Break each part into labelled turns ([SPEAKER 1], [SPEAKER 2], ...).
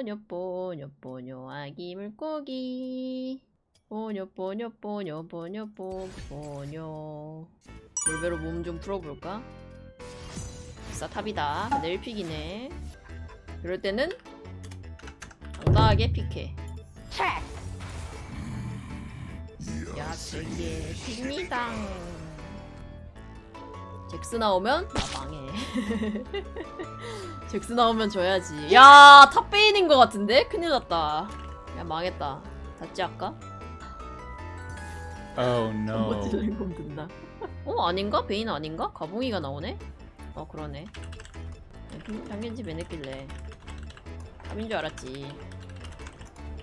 [SPEAKER 1] 뽀뇨 뽀뇨 뽀뇨 아기 물고기. 뽀뇨 뽀뇨 뽀뇨 뽀뇨 뽀 뽀뇨. 물배로 몸 좀 풀어볼까? 아싸 탑이다. 근데 1픽이네. 이럴 때는 당당하게 픽해. 야스의 픽니다 잭스 나오면 나 망해 잭스 나오면 져야지. 야, 탑베인인 것 같은데? 큰일 났다. 야, 망했다. 닫지 할까?
[SPEAKER 2] Oh no.
[SPEAKER 1] 건 된다. 어, 아닌가? 베인 아닌가? 가봉이가 나오네? 어, 그러네. 당연지 맨했길래. 탑인 줄 알았지.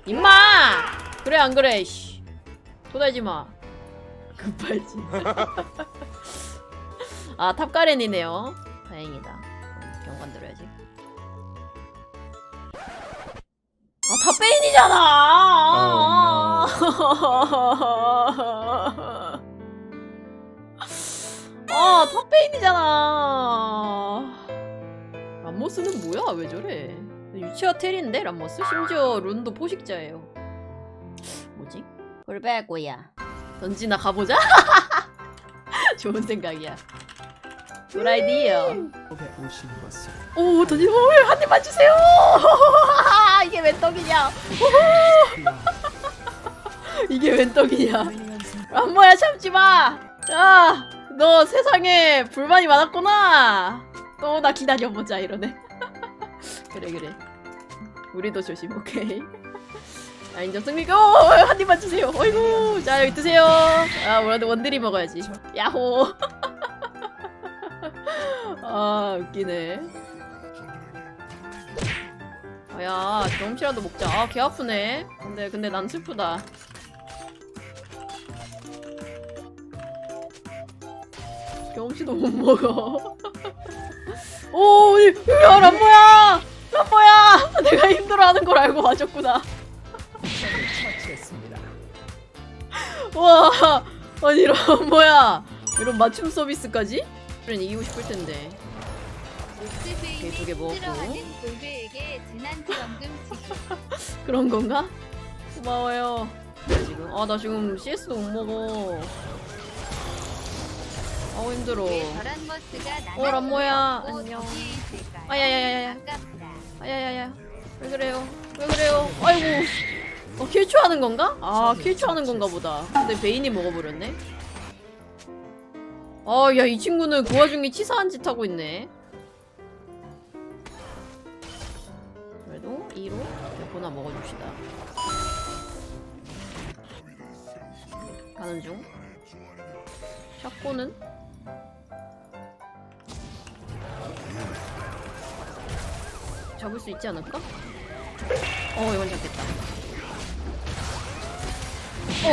[SPEAKER 1] 임마! 그래, 안 그래, 씨. 토달지 마. 급발지. 아, 탑가렌이네요. 다행이다. 어, 경관 들어야지. 아, 탑베인이잖아! 아, 탑베인이잖아! 람모스는 뭐야? 왜 저래? 유치와 텔인데, 람모스? 심지어 룬도 포식자예요. 뭐지? 골배고야. 던지나 가보자? 좋은 생각이야. 굿 아이디어.
[SPEAKER 2] 오신 것을
[SPEAKER 1] 오, 던지, 오, 한 입만 주세요! 이게 웬 떡이냐? 이게 웬 떡이냐? 람모야 참지 마. 야, 너 세상에 불만이 많았구나. 또 나 기다려보자 이러네. 그래 그래. 우리도 조심 오케이. 아 인정 승리고 한 입만 주세요. 어이구 자 여기 드세요. 아 원래 원들이 먹어야지. 야호. 아 웃기네. 아, 야 경험치라도 먹자. 아개 아프네. 근데 근데 난 슬프다. 경험치도 못 먹어. 오, 이- 야, 람보야! 람보야! 내가 힘들어하는 걸 알고.
[SPEAKER 2] 처치했습니다.
[SPEAKER 1] 와, 아니, 람보야. 이런 맞춤 서비스까지? 우린 이기고 싶을 텐데. 두개 먹었고.
[SPEAKER 3] 힘들어하는 지급.
[SPEAKER 1] 그런 건가? 고마워요. 지금, 아, 나 지금 CS도 못 먹어. 아우, 힘들어.
[SPEAKER 3] 왜 저런 머스가 나만
[SPEAKER 1] 어, 람모야. 안녕. 아야야야야.
[SPEAKER 3] 아깝다.
[SPEAKER 1] 아야야야. 왜 그래요? 왜 그래요? 아이고. 어, 킬추 하는 건가? 아, 킬추 하는 건가 보다. 근데 베인이 먹어버렸네. 아, 야, 이 친구는 그 와중에 치사한 짓 하고 있네. 그래도 2로 베코나 먹어줍시다. 가는 중. 샤코는? 잡을 수 있지 않을까? 어, 이건 잡겠다.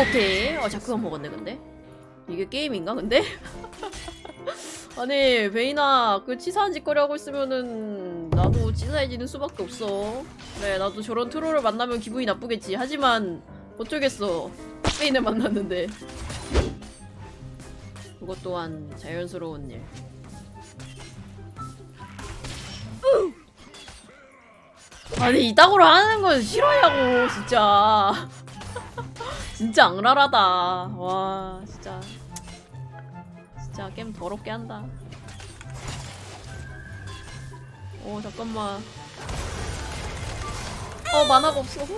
[SPEAKER 1] 오케이. 어, 자크가 먹었네, 근데. 이게 게임인가, 근데? 아니, 베이나, 그 치사한 짓거리 하고 있으면은, 나도 치사해지는 수밖에 없어. 그래, 나도 저런 트롤을 만나면 기분이 나쁘겠지. 하지만, 어쩌겠어. 베인을 만났는데. 그것 또한 자연스러운 일. 아니 이따구로 하는 건 싫어하냐고 진짜 진짜 악랄하다 와 진짜 게임 더럽게 한다. 오 잠깐만. 어 만화가 없어.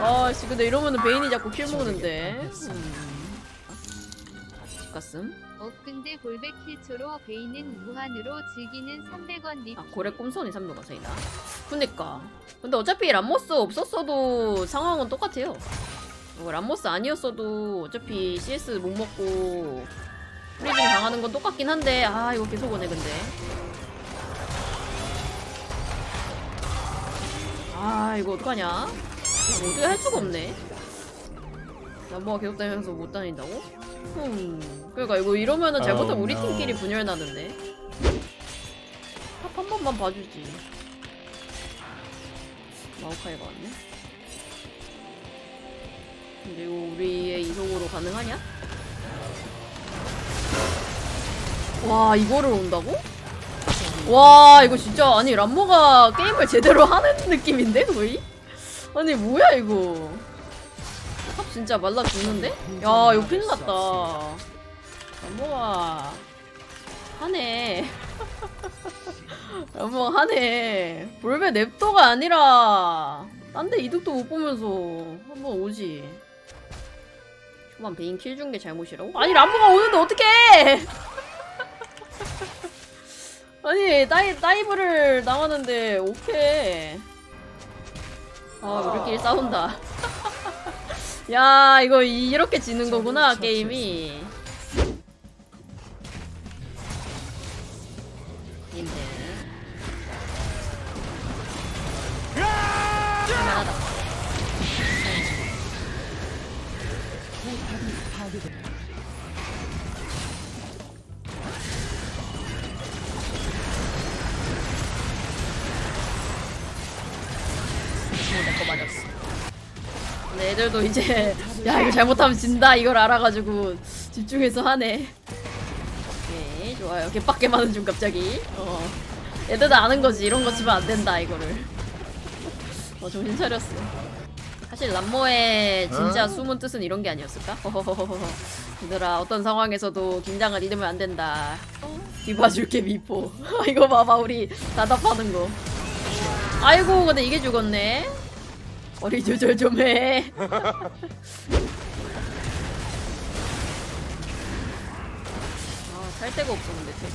[SPEAKER 1] 아씨 근데 이러면은 베인이 자꾸 킬 먹는데. 음. 집갔음
[SPEAKER 3] 어 근데 골배 킬초로 베이는 무한으로 즐기는 300원 립.
[SPEAKER 1] 아 고래 꿈선이 300원이다. 그니까. 근데 어차피 람모스 없었어도 상황은 똑같아요 뭐 람모스 아니었어도 어차피 CS 못 먹고 프리징 당하는 건 똑같긴 한데 아 이거 계속 오네 근데 아 이거 어떡하냐 이거 어떻게 할 수가 없네 람모가 계속 다니면서 못 다닌다고? 음 그러니까 이거 이러면은 잘못하면
[SPEAKER 2] Oh,
[SPEAKER 1] 우리. 팀끼리 분열 나는데 탑 한 번만 봐주지. 마오카이가 왔네. 근데 이거 우리의 이속으로 가능하냐? 와 이거를 온다고? 와 이거 진짜 아니 람모가 게임을 제대로 하는 느낌인데 거의? 아니 뭐야 이거 탑 진짜 말라 죽는데? 야 이거 큰일 났다 람모가 하네 람모가 하네 볼베 냅도가 아니라 딴 데 이득도 못 보면서 한번 오지 초반 베인 킬 준 게 잘못이라고? 아니 람보가 오는데 어떡해! 아니 다이, 다이브를 나왔는데 오케이 아 우리끼리 싸운다. 야 이거 이- 이렇게 지는 거구나 게임이. 님들 내거 맞았어. 근데 애들도 이제 야 이거 잘못하면 진다 이걸 알아가지고 집중해서 하네. 오케이 좋아요. 개빡게 많은 중 갑자기. 어. 애들도 아는 거지 이런 거 치면 안 된다 이거를. 어 정신 차렸어. 사실 람모의 진짜 숨은 뜻은 이런 게 아니었을까? 얘들아 어떤 상황에서도 긴장을 잃으면 안 된다. 뒤봐줄게 미포. 이거 봐봐 우리 다답하는 거. 아이고 근데 이게 죽었네. 머리 조절 좀 해. 아, 살 데가 없었는데 되게.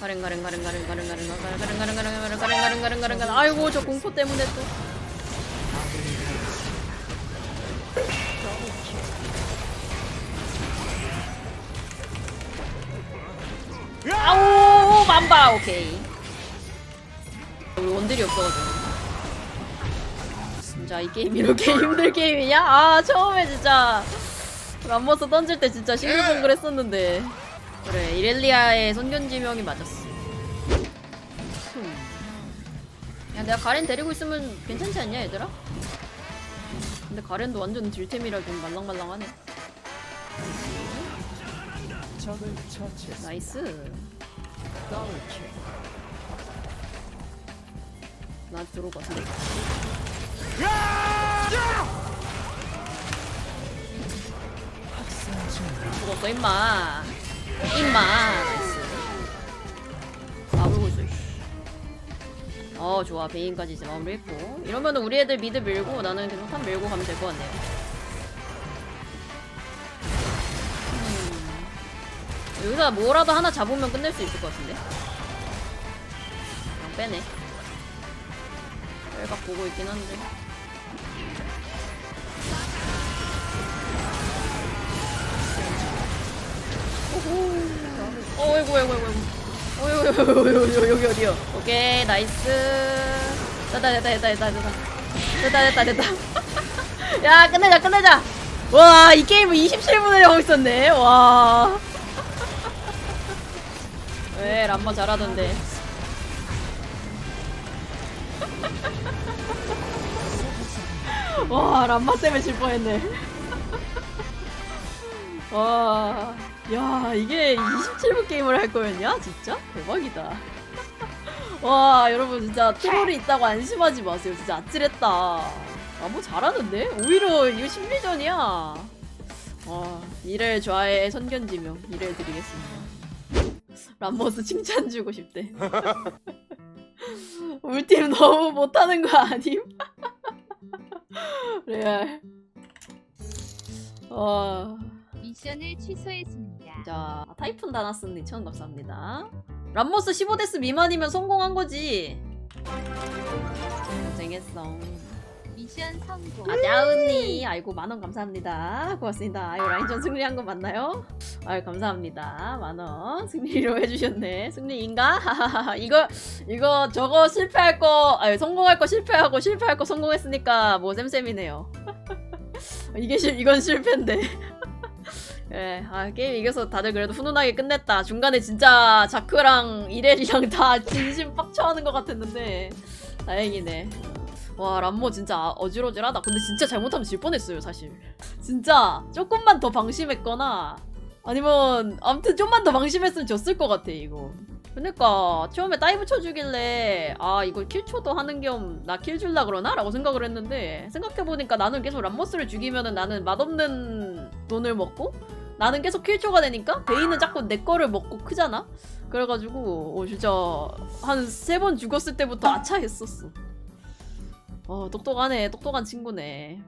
[SPEAKER 1] 가랭 가랭 가랭 가랭 가랭 가랭 가랭 가랭 가랭 가랭 가랭 가랭 가랭 가랭 가랭 아이고 저 공포 때문에 또. 아우 맘바 오케이. 우리 원딜이 없어가지고. 진짜 이 게임 이렇게 힘들 게임이냐? 아 처음에 진짜 람버스 던질 때 진짜 싱글벙글 했었는데 그래 이렐리아의 선견지명이 맞았어 흠. 야 내가 가렌 데리고 있으면 괜찮지 않냐 얘들아? 근데 가렌도 완전 딜템이라 좀 말랑말랑하네. 나이스. 나한테 들어올 것 죽었어 임마 임마. 나이스 마블고 있어. 어 좋아. 베인까지 이제 마무리했고. 이러면은 우리 애들 미드 밀고 나는 계속 탑 밀고 가면 될 것 같네요 음. 여기서 뭐라도 하나 잡으면 끝낼 수 있을 것 같은데? 그냥 빼네. 뺄각 보고 있긴 한데 어, 어이구, 어이구, 어이구, 어이구, 어이구, 어이구, 여기 어디요? 오케이, 나이스. 됐다, 됐다, 됐다, 됐다, 됐다. 됐다, 됐다, 됐다. 야, 끝내자, 끝내자. 와, 이 게임을 27분을 하고 있었네. 와. 왜, 람마 잘하던데. 와, 람마 때문에 질 뻔했네. 와, 야, 이게 27분 게임을 할 거였냐? 진짜? 대박이다. 와, 여러분, 진짜 트롤이 있다고 안심하지 마세요. 진짜 아찔했다. 아, 뭐 잘하는데? 오히려 이거 심리전이야. 와, 이를 좌의 선견지명, 이를 드리겠습니다. 람머스 칭찬 주고 싶대. 우리 팀 너무 못하는 거 아님? 레알. 와.
[SPEAKER 3] 미션을 취소했습니다.
[SPEAKER 1] 자, 타이푼 다나스님 2,000원 감사합니다. 람모스 15데스 미만이면 성공한 거지. 고생했어.
[SPEAKER 3] 미션 성공.
[SPEAKER 1] 아자은니, 아이고 만원 감사합니다. 고맙습니다. 아유 라인전 승리한 거 맞나요? 아유 감사합니다. 만원 승리로 해주셨네. 승리인가? 이거 이거 저거 실패할 거, 아유 성공할 거 실패하고 실패할 거 성공했으니까 뭐 쌤쌤이네요. 이게 실 이건 실패인데. 예, 아, 게임 이겨서 다들 그래도 훈훈하게 끝냈다. 중간에 진짜 자크랑 이렐이랑 다 진심 빡쳐하는 것 같았는데 다행이네. 와 람모 진짜 어지러질하다. 근데 진짜 잘못하면 질 뻔했어요 사실. 진짜 조금만 더 방심했거나 아니면 아무튼 좀만 더 방심했으면 졌을 것 같아 이거 그러니까 처음에 다이브 쳐주길래 아 이거 킬초도 하는 겸 나 킬 줄라 그러나? 라고 생각을 했는데 생각해보니까 나는 계속 람머스를 죽이면은 나는 맛없는 돈을 먹고 나는 계속 킬초가 되니까 베인은 자꾸 내 거를 먹고 크잖아? 그래가지고 어, 진짜 한 세 번 죽었을 때부터 아차 했었어 어 똑똑하네 똑똑한 친구네